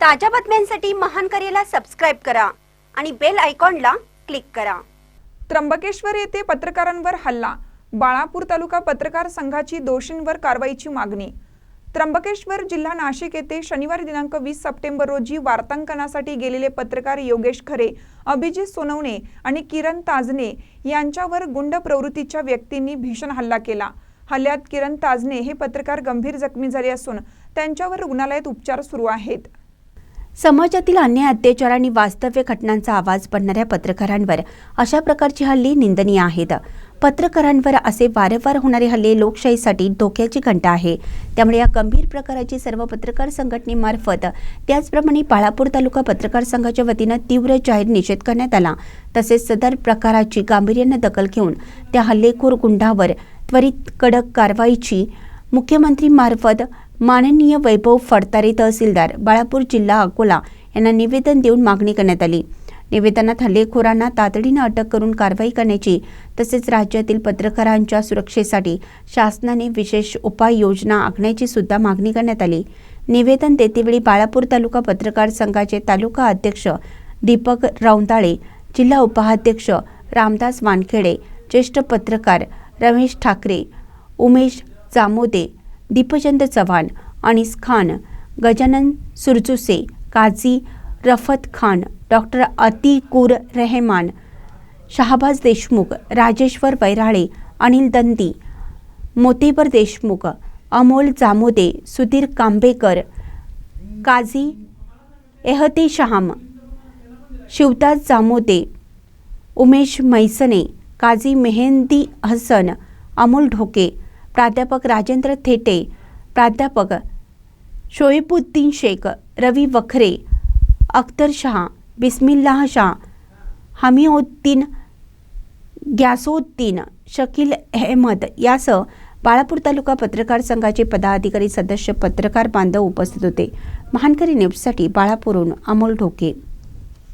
ताज्या बातम्यांसाठी महान करेला सबस्क्राईब करा आणि बेल आयकॉनला क्लिक करा. त्र्यंबकेश्वर येथे पत्रकारांवर हल्ला. बाळापूर तालुका पत्रकार संघाची दोषींवर कारवाईची मागणी. त्र्यंबकेश्वर जिल्हा नाशिक येथे शनिवार दिनांक वीस सप्टेंबर रोजी वार्तांकनासाठी गेलेले पत्रकार योगेश खरे अभिजित सोनवणे आणि किरण ताजने यांच्यावर गुंड प्रवृत्तीच्या व्यक्तींनी भीषण हल्ला केला. हल्ल्यात किरण ताजने हे पत्रकार गंभीर जखमी झाले असून त्यांच्यावर रुग्णालयात उपचार सुरू आहेत. समाजातील अन्याय अत्याचार आणि वास्तव्य घटनांचा आवाज बनणाऱ्या पत्रकारांवर अशा प्रकारची हल्ली निंदनीय आहेत. पत्रकारांवर असे वारंवार होणारे हल्ले लोकशाहीसाठी धोक्याची घंटा आहे. त्यामुळे या गंभीर प्रकाराची सर्व पत्रकार संघटनेमार्फत त्याचप्रमाणे बाळापूर तालुका पत्रकार संघाच्या वतीनं तीव्र जाहीर निषेध करण्यात आला. तसेच सदर प्रकाराची गांभीर्यानं दखल घेऊन त्या हल्लेखोर गुंडावर त्वरित कडक कारवाईची मुख्यमंत्रीमार्फत माननीय वैभव फडतारे तहसीलदार बाळापूर जिल्हा अकोला यांना निवेदन देऊन मागणी करण्यात आली. निवेदनात हल्लेखोरांना तातडीनं अटक करून कारवाई करण्याची तसेच राज्यातील पत्रकारांच्या सुरक्षेसाठी शासनाने विशेष उपाययोजना आखण्याची सुद्धा मागणी करण्यात आली. निवेदन देतेवेळी बाळापूर तालुका पत्रकार संघाचे तालुका अध्यक्ष दीपक रावंदाळे जिल्हा उपाध्यक्ष रामदास वानखेडे ज्येष्ठ पत्रकार रमेश ठाकरे उमेश जामोदे दीपचंद चव्हाण अनिस खान गजानन सुरजुसे काझी रफत खान डॉक्टर अतिकुर रहमान शहाबाज देशमुख राजेश्वर वैराळे अनिल दंदी मोतेबर देशमुख अमोल जामोदे सुधीर कांबेकर काझी एहते शहाम शिवदास जामोदे उमेश मैसने काझी मेहंदी हसन अमोल ढोके प्राध्यापक राजेंद्र थेटे प्राध्यापक शोएबुद्दीन शेख रवी वखरे अख्तर शाह बिस्मिल्लाह शाह हमीउद्दीन ग्यासोद्दीन शकील अहमद यासह बाळापूर तालुका पत्रकार संघाचे पदाधिकारी सदस्य पत्रकार बांधव उपस्थित होते. महानकरी न्यूजसाठी बाळापूरहून अमोल ढोके.